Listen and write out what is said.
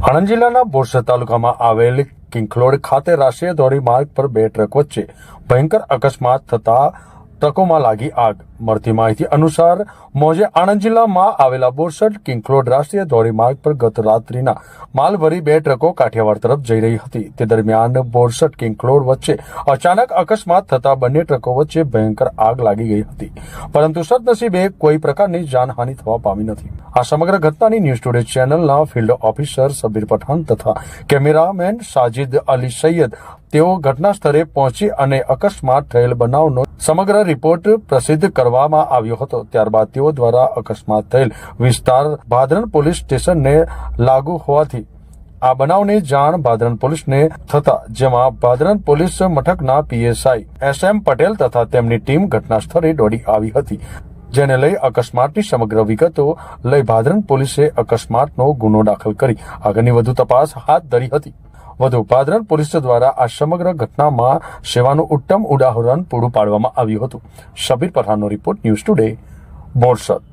આણંદ જિલ્લાના બોરસદ તાલુકામાં આવેલ કિંખલોડ ખાતે રાષ્ટ્રીય ધોરીમાર્ગ પર બે ટ્રક વચ્ચે ભયંકર અકસ્માત થતા ટ્રકોમાં લાગી આગ. મળતી માહિતી અનુસાર, મોજે આણંદ જિલ્લામાં આવેલા બોરસદ કિંખલોડ રાષ્ટ્રીય ધોરીમાર્ગ પર ગત રાત્રિના માલ ભરી બે ટ્રકો કાઠિયાવાડ તરફ જઈ રહી હતી. તે દરમિયાન બોરસદ કિંખલોડ વચ્ચે અચાનક અકસ્માત થતા બંને ટ્રકો વચ્ચે ભયંકર આગ લાગી ગઈ હતી. પરંતુ સદનસીબે કોઈ પ્રકારની જાનહાનિ થવા પામી નથી. આ સમગ્ર ઘટનાની ન્યૂઝ ટુડે ચેનલના ફિલ્ડ ઓફિસર સબીર પઠાણ તથા કેમેરામેન સાજિદ અલી સૈયદ તેઓ ઘટના સ્થળે પહોંચી અને અકસ્માત થયેલ બનાવનો સમગ્ર રિપોર્ટ પ્રસિદ્ધ કરવામાં આવ્યો હતો. ત્યારબાદ તેઓ દ્વારા અકસ્માત થયેલ વિસ્તાર ભાદરણ પોલીસ સ્ટેશનને લાગુ હોવાથી આ બનાવની જાણ ભાદરણ પોલીસને થતા, જેમાં ભાદરણ પોલીસ મથકના પીએસઆઈ એસ એમ પટેલ તથા તેમની ટીમ ઘટના સ્થળે દોડી આવી હતી, જેને લઈ અકસ્માતની સમગ્ર વિગતો લઈ ભાદરણ પોલીસે અકસ્માતનો ગુનો દાખલ કરી. આગળની વધુ તપાસ હાથ ધરી હતી. વધુ પાદરણ પોલીસ દ્વારા આ સમગ્ર ઘટનામાં સેવાનું ઉત્તમ ઉદાહરણ પૂરું પાડવામાં આવ્યું હતું. શબીર પઠાણનો રિપોર્ટ ન્યૂઝ ટુડે, બોરસદ.